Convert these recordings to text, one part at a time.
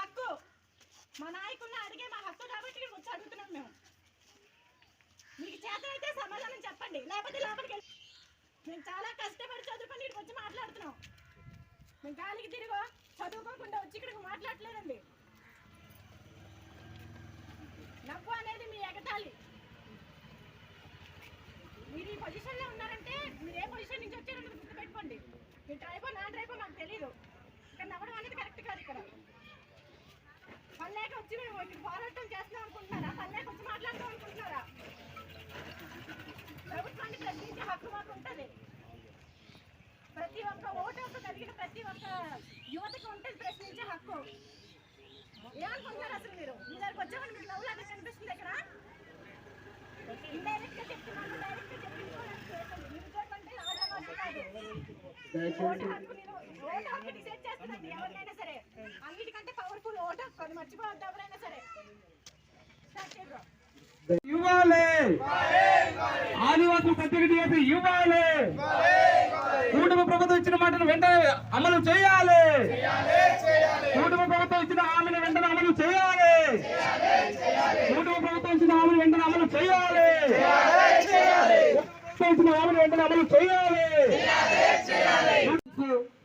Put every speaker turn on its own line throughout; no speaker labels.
హక్కు. మా నాయకుల్ని అడిగే మా హక్కు కాబట్టి వచ్చి అడుగుతున్నాం మేము. మీకు చేతనైతే సమాధానం చెప్పండి. లేకపోతే లోపలికి వెళ్ళి మేము చాలా కష్టపడి చదువుకొని ఇక్కడికి వచ్చి మాట్లాడుతున్నాం. మేము గాలికి తిరిగో చదువుకోకుండా వచ్చి ఇక్కడికి మాట్లాడలేదండి. నవ్వు అనేది మీ ఎగతాళి. మీరు ఈ పొజిషన్లో ఉన్నారంటే మీరు ఏ పొజిషన్ నుంచి వచ్చారో గుర్తు పెట్టుకోండి మీ డ్రైవో నా డ్రైవో మాకు తెలియదు ఇక్కడ నవ్వడం అనేది కరెక్ట్ కాదు ఇక్కడ. పల్లెకి వచ్చి మేము ఇక్కడ పోరాటం చేస్తున్నాం అనుకుంటున్నారా? పల్లెకి వచ్చి మాట్లాడదాం అనుకుంటున్నారా? ప్రభుత్వాన్ని ప్రశ్నించే హక్కు మాకు ఉంటుంది. ప్రతి ఒక్క ఓటు కలిగిన ప్రతి ఒక్క యువతకు ఉంటుంది ప్రశ్నించే హక్కు. ఏమనుకుంటున్నారు అసలు మీరు? మీ దగ్గరకు వచ్చామని మీకు నవ్వులాగా కనిపిస్తుంది ఇక్కడ? ఇండైరెక్ట్గా చెప్తున్నాను డైరెక్ట్గా చెప్పించుకోవడానికి చేయరు
ఇవ్వాలి. ఆదివాసులు ప్రత్యేక చేసి ఇవ్వాలి. కూటమి ప్రభుత్వం ఇచ్చిన మాటను వెంటనే అమలు చేయాలి. కూటమి ప్రభుత్వం ఇచ్చిన హామీని వెంటనే అమలు చేయాలి. కూటమి ప్రభుత్వం ఇచ్చిన హామీని వెంటనే అమలు చేయాలి. ఇచ్చిన హామీని వెంటనే అమలు చేయాలి.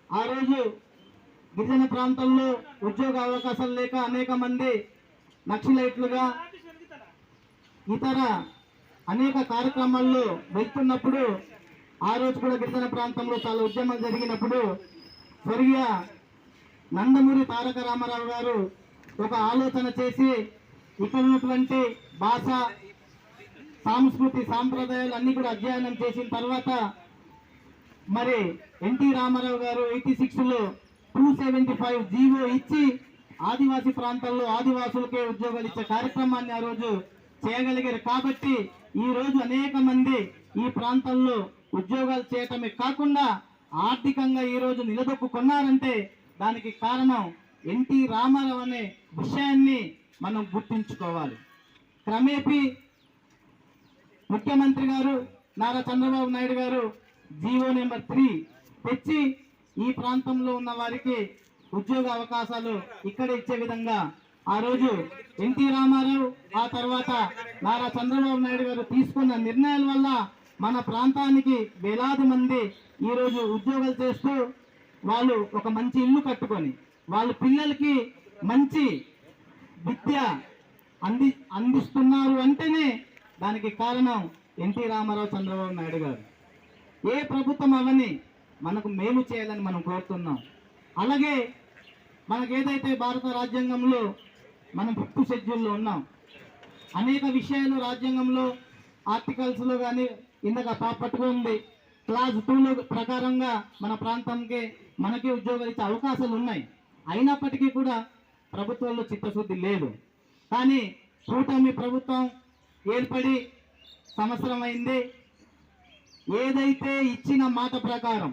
ఆ రోజు గిరిజన ప్రాంతంలో ఉద్యోగ అవకాశాలు లేక అనేక మంది నక్సలైట్లుగా ఇతర అనేక కార్యక్రమాల్లో వెళ్తున్నప్పుడు ఆ రోజు కూడా గిరిజన ప్రాంతంలో చాలా ఉద్యమం జరిగినప్పుడు స్వర్గీయ నందమూరి తారక రామారావు గారు ఒక ఆలోచన చేసి ఇక్కడ ఉన్నటువంటి భాష సాంస్కృతి సాంప్రదాయాలు అన్ని కూడా అధ్యయనం చేసిన తర్వాత మరి ఎన్టీ రామారావు గారు ఎయిటీ సిక్స్లో టూ సెవెంటీ ఫైవ్ జీవో ఇచ్చి ఆదివాసీ ప్రాంతాల్లో ఆదివాసులకే ఉద్యోగాలు ఇచ్చే కార్యక్రమాన్ని ఆ రోజు చేయగలిగారు. కాబట్టి ఈ రోజు అనేక మంది ఈ ప్రాంతంలో ఉద్యోగాలు చేయటమే కాకుండా ఆర్థికంగా ఈ రోజు నిలదొక్కున్నారంటే దానికి కారణం ఎన్టీ రామారావు అనే విషయాన్ని మనం గుర్తుంచుకోవాలి. క్రమేపీ ముఖ్యమంత్రి గారు నారా చంద్రబాబు నాయుడు గారు జీవో నెంబర్ త్రీ తెచ్చి ఈ ప్రాంతంలో ఉన్న వారికి ఉద్యోగ అవకాశాలు ఇక్కడ ఇచ్చే విధంగా ఆ రోజు ఎన్టీ రామారావు ఆ తర్వాత నారా చంద్రబాబు నాయుడు గారు తీసుకున్న నిర్ణయాల వల్ల మన ప్రాంతానికి వేలాది మంది ఈరోజు ఉద్యోగాలు చేస్తూ వాళ్ళు ఒక మంచి ఇల్లు కట్టుకొని వాళ్ళ పిల్లలకి మంచి విద్య అంది అందిస్తున్నారు అంటేనే దానికి కారణం ఎన్టీ రామారావు చంద్రబాబు నాయుడు గారు. ఏ ప్రభుత్వం అవని మనకు మేలు చేయాలని మనం కోరుతున్నాం. అలాగే మనకేదైతే ఏదైతే భారత రాజ్యాంగంలో మనం ఫిఫ్త్ షెడ్యూల్లో ఉన్నాం అనేక విషయాలు రాజ్యాంగంలో ఆర్టికల్స్లో కానీ ఇందాక పా- పట్టుకుంది క్లాస్ టూలో ప్రకారంగా మన ప్రాంతానికి మనకి ఉద్యోగాలు ఇచ్చే అవకాశాలు ఉన్నాయి. అయినప్పటికీ కూడా ప్రభుత్వంలో చిత్తశుద్ధి లేదు. కానీ కూటమి ప్రభుత్వం ఏర్పడి సంవత్సరం అయింది. ఏదైతే ఇచ్చిన మాట ప్రకారం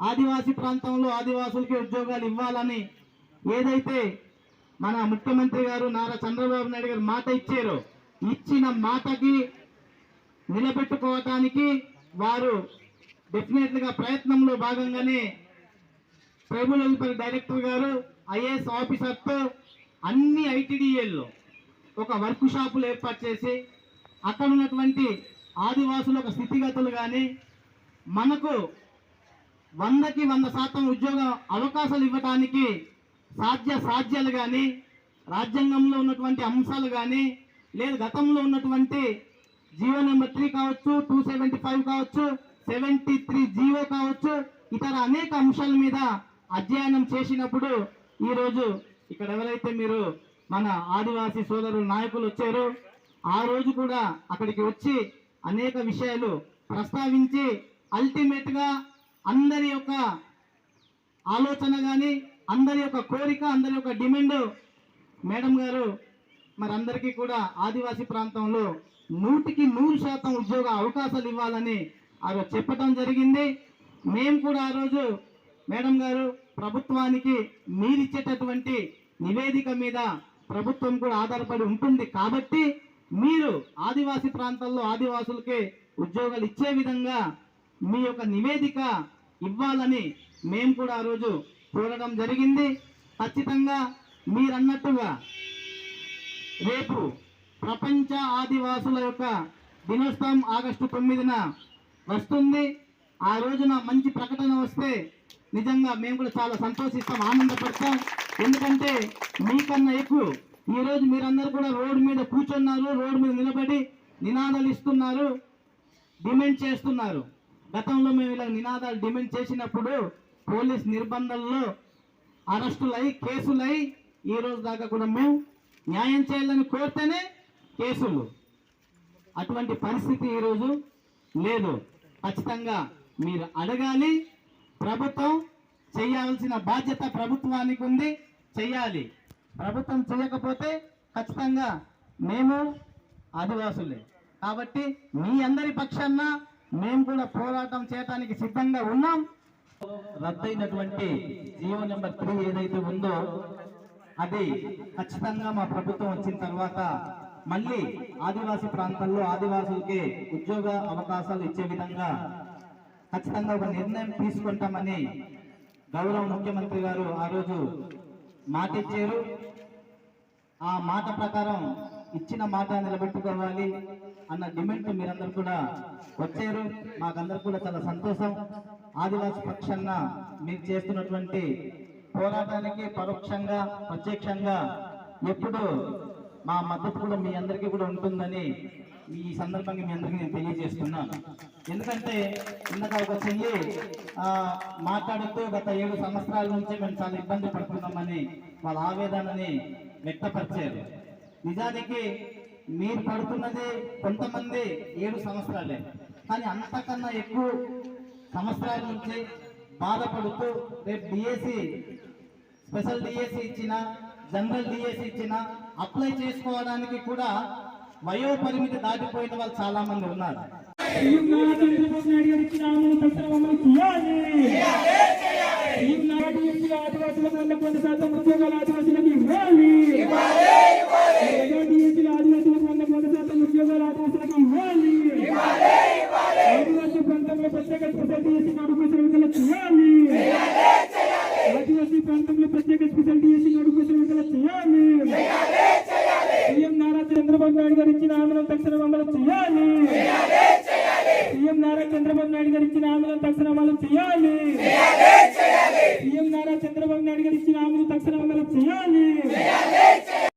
ఆదివాసీ ప్రాంతంలో ఆదివాసులకి ఉద్యోగాలు ఇవ్వాలని ఏదైతే మన ముఖ్యమంత్రి గారు నారా చంద్రబాబు నాయుడు గారు మాట ఇచ్చారో ఇచ్చిన మాటకి నిలబెట్టుకోవటానికి వారు డెఫినెట్గా ప్రయత్నంలో భాగంగానే ట్రైబల్ వెల్ఫేర్ డైరెక్టర్ గారు ఐఏఎస్ ఆఫీసర్తో అన్ని ఐటీడీఏల్లో ఒక వర్క్ షాపులు ఏర్పాటు చేసి అక్కడ ఉన్నటువంటి ఆదివాసుల యొక్క స్థితిగతులు కానీ మనకు వందకి వంద శాతం ఉద్యోగ అవకాశాలు ఇవ్వటానికి సాధ్య సాధ్యాలు కానీ రాజ్యాంగంలో ఉన్నటువంటి అంశాలు కానీ లేదు గతంలో ఉన్నటువంటి జియో నెంబర్ త్రీ కావచ్చు టూ సెవెంటీ ఫైవ్ కావచ్చు సెవెంటీ త్రీ జియో కావచ్చు ఇతర అనేక అంశాల మీద అధ్యయనం చేసినప్పుడు ఈరోజు ఇక్కడ ఎవరైతే మీరు మన ఆదివాసీ సోదరులు నాయకులు వచ్చారో ఆ రోజు కూడా అక్కడికి వచ్చి అనేక విషయాలు ప్రస్తావించి అల్టిమేట్గా అందరి యొక్క ఆలోచన కానీ అందరి యొక్క కోరిక అందరి యొక్క డిమాండ్ మేడం గారు మరి అందరికీ కూడా ఆదివాసీ ప్రాంతంలో నూటికి నూరు శాతం ఉద్యోగ అవకాశాలు ఇవ్వాలని ఆ రోజు చెప్పడం జరిగింది. మేము కూడా ఆ రోజు మేడం గారు ప్రభుత్వానికి మీరిచ్చేటటువంటి నివేదిక మీద ప్రభుత్వం కూడా ఆధారపడి ఉంటుంది కాబట్టి మీరు ఆదివాసీ ప్రాంతాల్లో ఆదివాసులకే ఉద్యోగాలు ఇచ్చే విధంగా మీ యొక్క నివేదిక ఇవ్వాలని మేము కూడా ఆ రోజు కోరడం జరిగింది. ఖచ్చితంగా మీరన్నట్టుగా రేపు ప్రపంచ ఆదివాసుల యొక్క దినోత్సవం ఆగస్టు తొమ్మిదిన వస్తుంది. ఆ రోజున మంచి ప్రకటన వస్తే నిజంగా మేము కూడా చాలా సంతోషిస్తాం ఆనందపడతాం. ఎందుకంటే మీకన్నా ఎక్కువ ఈరోజు మీరందరూ కూడా రోడ్డు మీద కూర్చున్నారు రోడ్డు మీద నిలబడి నినాదాలు ఇస్తున్నారు డిమాండ్ చేస్తున్నారు. గతంలో మేము ఇలా నినాదాలు డిమాండ్ చేసినప్పుడు పోలీస్ నిర్బంధంలో అరెస్టులై కేసులై ఈ రోజు దాకా కూడా మేము న్యాయం చేయాలని కోరితేనే కేసులు. అటువంటి పరిస్థితి ఈరోజు లేదు. ఖచ్చితంగా మీరు అడగాలి. ప్రభుత్వం చేయాల్సిన బాధ్యత ప్రభుత్వానికి ఉంది. చెయ్యాలి ప్రభుత్వం చేయకపోతే ఖచ్చితంగా మేము ఆదివాసులే. కాబట్టి మీ అందరి పక్షాన మేము కూడా పోరాటం చేయడానికి సిద్ధంగా ఉన్నాం. రద్దయినటువంటి జియో నెంబర్ త్రీ ఏదైతే ఉందో అది ఖచ్చితంగా మా ప్రభుత్వం వచ్చిన తర్వాత మళ్ళీ ఆదివాసీ ప్రాంతాల్లో ఆదివాసులకి ఉద్యోగ అవకాశాలు ఇచ్చే విధంగా ఖచ్చితంగా ఒక నిర్ణయం తీసుకుంటామని గౌరవ ముఖ్యమంత్రి గారు ఆ రోజు మాట ఇచ్చారు ఆ మాట ప్రకారం ఇచ్చిన మాట నిలబెట్టుకోవాలి అన్న డిమాండ్ మీరందరూ కూడా వచ్చారు. మాకందరూ కూడా చాలా సంతోషం. ఆదివాసి పక్షాన మీరు చేస్తున్నటువంటి పోరాటానికి పరోక్షంగా ప్రత్యక్షంగా ఎప్పుడు మా మద్దతు కూడా మీ అందరికీ కూడా ఉంటుందని ఈ సందర్భంగా మీ అందరికీ నేను తెలియజేస్తున్నాను. ఎందుకంటే ఇందాక ఒక చెయ్యి మాట్లాడుతూ గత ఏడు సంవత్సరాల నుంచి మేము చాలా ఇబ్బంది పడుతున్నామని వాళ్ళ ఆవేదనని వ్యక్తపరిచారు. నిజానికి మీరు పడుతున్నది కొంతమంది ఏడు సంవత్సరాలే. కానీ అంతకన్నా ఎక్కువ సంవత్సరాల నుంచి బాధపడుతూ రేపు డిఎస్సి స్పెషల్ డిఎస్సి ఇచ్చిన జనరల్ డిఎస్సి ఇచ్చిన అప్లై చేసుకోవడానికి కూడా వయో పరిమితి దాటిపోయిన వాళ్ళు చాలా మంది ఉన్నారు
ఆదివాసులకు వంద వంద శాతం ఉద్యోగాలు ఆదివాసులకు ఇవ్వాలి మెగా డిఎస్సీ ఆదివాసులకు వంద వంద శాతం ఉద్యోగాలు ఆదివాసులకు ఇవ్వాలి ఆదివాసీ ప్రాంతంలో ప్రత్యేక స్పెషల్ డిఎస్సీ నోటిఫికేషన్ విడుదల చేయాలి ఆదివాసీ ప్రాంతంలో ప్రత్యేక స్పెషల్ డిఎస్సీ నోటిఫికేషన్ విడుదల చేయాలి సీఎం నారా చంద్రబాబు నాయుడు గారు ఇచ్చిన హామీలను తక్షణం అమలు చేయాలి. సీఎం నారా చంద్రబాబు నాయుడు గారు ఇచ్చిన హామీలను తక్షణం అమలు చేయాలి.